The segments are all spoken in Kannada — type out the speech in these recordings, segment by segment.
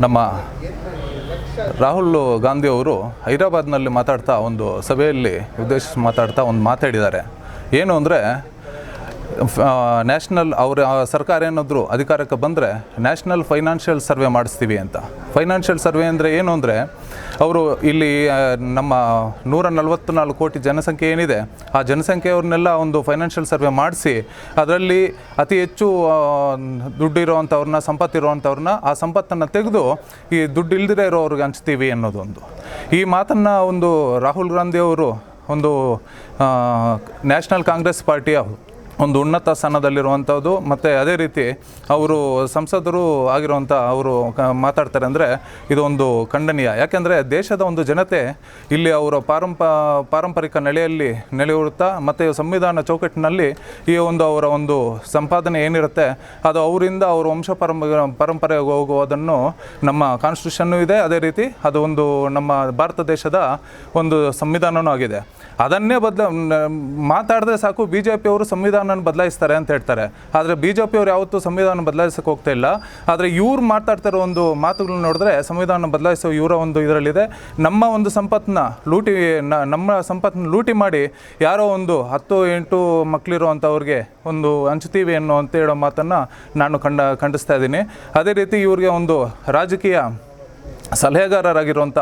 ನಮ್ಮ ರಾಹುಲ್ ಗಾಂಧಿ ಅವರು ಹೈದರಾಬಾದ್ನಲ್ಲಿ ಮಾತಾಡ್ತಾ ಒಂದು ಸಭೆಯಲ್ಲಿ ಉದ್ದೇಶಿಸಿ ಮಾತಾಡ್ತಾ ಒಂದು ಮಾತಾಡಿದ್ದಾರೆ ಏನು ಅಂದರೆ ನ್ಯಾಷನಲ್ ಅವರ ಸರ್ಕಾರ ಏನಾದರೂ ಅಧಿಕಾರಕ್ಕೆ ಬಂದರೆ ನ್ಯಾಷನಲ್ ಫೈನಾನ್ಷಿಯಲ್ ಸರ್ವೆ ಮಾಡಿಸ್ತೀವಿ ಅಂತ. ಫೈನಾನ್ಷಿಯಲ್ ಸರ್ವೆ ಅಂದರೆ ಏನು ಅಂದರೆ, ಅವರು ಇಲ್ಲಿ ನಮ್ಮ ನೂರ ನಲವತ್ತು ನಾಲ್ಕು ಕೋಟಿ ಜನಸಂಖ್ಯೆ ಏನಿದೆ, ಆ ಜನಸಂಖ್ಯೆಯವ್ರನ್ನೆಲ್ಲ ಒಂದು ಫೈನಾನ್ಷಿಯಲ್ ಸರ್ವೆ ಮಾಡಿಸಿ, ಅದರಲ್ಲಿ ಅತಿ ಹೆಚ್ಚು ದುಡ್ಡಿರೋವಂಥವ್ರನ್ನ, ಸಂಪತ್ತಿರುವಂಥವ್ರನ್ನ, ಆ ಸಂಪತ್ತನ್ನು ತೆಗೆದು ಈ ದುಡ್ಡು ಇಲ್ದಿರ ಇರೋವ್ರಿಗೆ ಹಂಚ್ತೀವಿ ಅನ್ನೋದೊಂದು. ಈ ಮಾತನ್ನು ಒಂದು ರಾಹುಲ್ ಗಾಂಧಿ ಅವರು ಒಂದು ನ್ಯಾಷನಲ್ ಕಾಂಗ್ರೆಸ್ ಪಾರ್ಟಿಯ ಒಂದು ಉನ್ನತ ಸ್ಥಾನದಲ್ಲಿರುವಂಥದ್ದು. ಮತ್ತು ಅದೇ ರೀತಿ ಅವರು ಸಂಸದರು ಆಗಿರುವಂಥ ಅವರು ಕ ಮಾತಾಡ್ತಾರೆ ಅಂದರೆ ಇದು ಒಂದು ಖಂಡನೀಯ. ಯಾಕೆಂದರೆ ದೇಶದ ಒಂದು ಜನತೆ ಇಲ್ಲಿ ಅವರ ಪಾರಂಪ, ಪಾರಂಪರಿಕ ನೆಲೆಯಲ್ಲಿ ನೆಲೆಯೂರುತ್ತಾ, ಮತ್ತು ಸಂವಿಧಾನ ಚೌಕಟ್ಟಿನಲ್ಲಿ ಈ ಒಂದು ಅವರ ಒಂದು ಸಂಪಾದನೆ ಏನಿರುತ್ತೆ, ಅದು ಅವರಿಂದ ಅವರ ವಂಶ ಪರಂಪ, ಪರಂಪರೆಗೆ ಹೋಗುವುದನ್ನು ನಮ್ಮ ಕಾನ್ಸ್ಟಿಟ್ಯೂಷನ್ನು ಇದೆ. ಅದೇ ರೀತಿ ಅದು ಒಂದು ನಮ್ಮ ಭಾರತ ದೇಶದ ಒಂದು ಸಂವಿಧಾನವೂ ಆಗಿದೆ. ಅದನ್ನೇ ಬದಲ ಮಾತಾಡಿದ್ರೆ ಸಾಕು ಬಿ ಜೆ ಪಿಯವರು ಸಂವಿಧಾನ ಬದಲಾಯಿಸ್ತಾರೆ ಅಂತ ಹೇಳ್ತಾರೆ. ಆದರೆ ಬಿ ಜೆ ಪಿಯವರು ಯಾವತ್ತೂ ಸಂವಿಧಾನ ಬದಲಾಯಿಸಕ್ಕೆ ಹೋಗ್ತಾ ಇಲ್ಲ. ಆದರೆ ಇವ್ರು ಮಾತಾಡ್ತಿರೋ ಒಂದು ಮಾತುಗಳನ್ನ ನೋಡಿದ್ರೆ ಸಂವಿಧಾನ ಬದಲಾಯಿಸೋ ಇವರ ಒಂದು ಇದರಲ್ಲಿದೆ. ನಮ್ಮ ಒಂದು ಸಂಪತ್ತನ್ನ ಲೂಟಿ ನಮ್ಮ ಸಂಪತ್ತನ್ನ ಲೂಟಿ ಮಾಡಿ ಯಾರೋ ಒಂದು ಹತ್ತು ಎಂಟು ಮಕ್ಕಳಿರುವಂಥವ್ರಿಗೆ ಒಂದು ಹಂಚ್ತೀವಿ ಅನ್ನೋ ಅಂತ ಹೇಳೋ ಮಾತನ್ನು ನಾನು ಕಂಡ, ಖಂಡಿಸ್ತಾ ಇದ್ದೀನಿ. ಅದೇ ರೀತಿ ಇವ್ರಿಗೆ ಒಂದು ರಾಜಕೀಯ ಸಲಹೆಗಾರರಾಗಿರುವಂಥ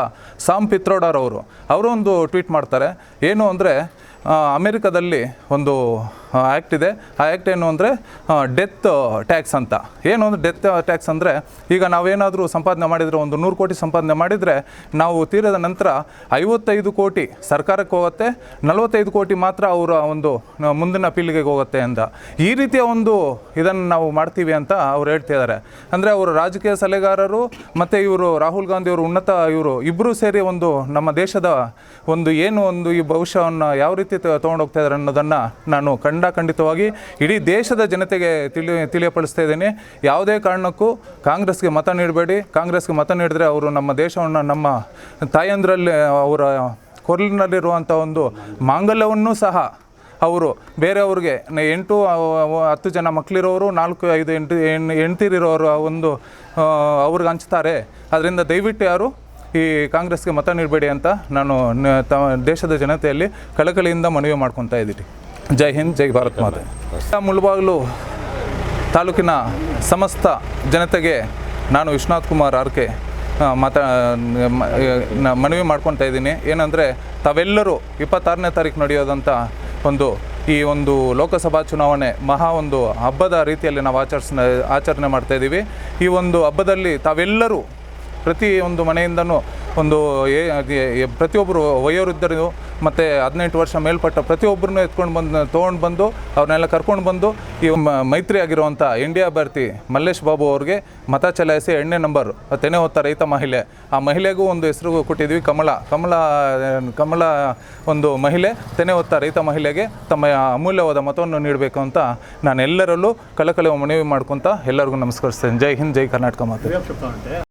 ಸಾಮ್ ಪಿತ್ರೋಡರ್ ಅವರು ಅವರು ಒಂದು ಟ್ವೀಟ್ ಮಾಡ್ತಾರೆ. ಏನು ಅಂದರೆ ಅಮೆರಿಕದಲ್ಲಿ ಒಂದು ಆ್ಯಕ್ಟ್ ಇದೆ. ಆ ಆ್ಯಕ್ಟ್ ಏನು ಅಂದರೆ ಡೆತ್ ಟ್ಯಾಕ್ಸ್ ಅಂತ. ಏನು ಅಂದರೆ ಡೆತ್ ಟ್ಯಾಕ್ಸ್ ಅಂದರೆ, ಈಗ ನಾವೇನಾದರೂ ಸಂಪಾದನೆ ಮಾಡಿದರೆ ಒಂದು ನೂರು ಕೋಟಿ ಸಂಪಾದನೆ ಮಾಡಿದರೆ, ನಾವು ತೀರದ ನಂತರ ಐವತ್ತೈದು ಕೋಟಿ ಸರ್ಕಾರಕ್ಕೆ ಹೋಗುತ್ತೆ, ನಲವತ್ತೈದು ಕೋಟಿ ಮಾತ್ರ ಅವರ ಒಂದು ಮುಂದಿನ ಪೀಳಿಗೆಗೆ ಹೋಗುತ್ತೆ ಅಂತ. ಈ ರೀತಿಯ ಒಂದು ಇದನ್ನು ನಾವು ಮಾಡ್ತೀವಿ ಅಂತ ಅವ್ರು ಹೇಳ್ತಿದ್ದಾರೆ ಅಂದರೆ ಅವರು ರಾಜಕೀಯ ಸಲಹೆಗಾರರು, ಮತ್ತು ಇವರು ರಾಹುಲ್ ಗಾಂಧಿ ಅವರು ಉನ್ನತ, ಇವರು ಇಬ್ಬರೂ ಸೇರಿ ಒಂದು ನಮ್ಮ ದೇಶದ ಒಂದು ಏನು ಒಂದು ಈ ಭವಿಷ್ಯವನ್ನು ಯಾವ ರೀತಿ ತೊಗೊಂಡು ಹೋಗ್ತಾ ಇದ್ದಾರೆ ಅನ್ನೋದನ್ನು ನಾನು ಖಂಡ ಖಂಡಿತವಾಗಿ ಇಡೀ ದೇಶದ ಜನತೆಗೆ ತಿಳಿ ತಿಳಿಯಪಡಿಸ್ತಾ ಇದ್ದೀನಿ. ಯಾವುದೇ ಕಾರಣಕ್ಕೂ ಕಾಂಗ್ರೆಸ್ಗೆ ಮತ ನೀಡಬೇಡಿ. ಕಾಂಗ್ರೆಸ್ಗೆ ಮತ ನೀಡಿದ್ರೆ ಅವರು ನಮ್ಮ ದೇಶವನ್ನು, ನಮ್ಮ ತಾಯಂದ್ರಲ್ಲಿ, ಅವರ ಕೊರಲಿನಲ್ಲಿರುವಂಥ ಒಂದು ಮಾಂಗಲ್ಯವನ್ನು ಸಹ ಅವರು ಬೇರೆಯವ್ರಿಗೆ ಎಂಟು ಹತ್ತು ಜನ ಮಕ್ಕಳಿರೋರು ನಾಲ್ಕು, ಐದು ಎಂಟು ಹೆಣ್ಣು ಆ ಒಂದು ಅವ್ರಿಗೆ ಹಂಚ್ತಾರೆ. ಅದರಿಂದ ದಯವಿಟ್ಟು ಯಾರು ಈ ಕಾಂಗ್ರೆಸ್ಗೆ ಮತ ನೀಡಬೇಡಿ ಅಂತ ನಾನು ದೇಶದ ಜನತೆಯಲ್ಲಿ ಕಳಕಳಿಯಿಂದ ಮನವಿ ಮಾಡ್ಕೊತಾ ಇದ್ದೀನಿ. ಜೈ ಹಿಂದ್, ಜೈ ಭಾರತ್ ಮಾತೆ. ಮುಳಬಾಗಿಲು ತಾಲೂಕಿನ ಸಮಸ್ತ ಜನತೆಗೆ ನಾನು ವಿಶ್ವನಾಥ್ ಕುಮಾರ್ ಆರ್ಕೆ ಮಾತಾ ಮನವಿ ಮಾಡ್ಕೊತಾ ಇದ್ದೀನಿ. ಏನಂದರೆ, ತಾವೆಲ್ಲರೂ ಇಪ್ಪತ್ತಾರನೇ ತಾರೀಕು ನಡೆಯೋದಂಥ ಒಂದು, ಈ ಒಂದು ಲೋಕಸಭಾ ಚುನಾವಣೆ ಮಹಾ ಒಂದು ಹಬ್ಬದ ರೀತಿಯಲ್ಲಿ ನಾವು ಆಚರಿಸ ಆಚರಣೆ ಮಾಡ್ತಾ ಇದ್ದೀವಿ ಈ ಒಂದು ಹಬ್ಬದಲ್ಲಿ ತಾವೆಲ್ಲರೂ ಪ್ರತಿ ಒಂದು ಮನೆಯಿಂದನೂ ಒಂದು ಪ್ರತಿಯೊಬ್ಬರು ವಯೋವೃದ್ಧರು ಮತ್ತು ಹದಿನೆಂಟು ವರ್ಷ ಮೇಲ್ಪಟ್ಟ ಪ್ರತಿಯೊಬ್ಬರನ್ನೂ ಎತ್ಕೊಂಡು ಬಂದು, ತೊಗೊಂಡು ಬಂದು ಅವ್ರನ್ನೆಲ್ಲ ಕರ್ಕೊಂಡು ಬಂದು ಈ ಮೈತ್ರಿ ಆಗಿರುವಂಥ ಇಂಡಿಯಾ ಅಭ್ಯರ್ಥಿ ಮಲ್ಲೇಶ್ ಬಾಬು ಅವ್ರಿಗೆ ಮತ ಚಲಾಯಿಸಿ ಎಣ್ಣೆ ನಂಬರ್ ತೆನೆ ಹೊತ್ತ ರೈತ ಮಹಿಳೆ. ಆ ಮಹಿಳೆಗೂ ಒಂದು ಹೆಸರು ಕೊಟ್ಟಿದ್ವಿ ಕಮಲ. ಕಮಲ ಕಮಲ ಒಂದು ಮಹಿಳೆ, ತೆನೆ ಹೊತ್ತ ರೈತ ಮಹಿಳೆಗೆ ತಮ್ಮ ಅಮೂಲ್ಯವಾದ ಮತವನ್ನು ನೀಡಬೇಕು ಅಂತ ನಾನು ಎಲ್ಲರಲ್ಲೂ ಕಲಕಲೆ ಮನವಿ ಮಾಡ್ಕೊತ ಎಲ್ಲರಿಗೂ ನಮಸ್ಕರಿಸ್ತೇನೆ. ಜೈ ಹಿಂದ್, ಜೈ ಕರ್ನಾಟಕ ಮಾತು.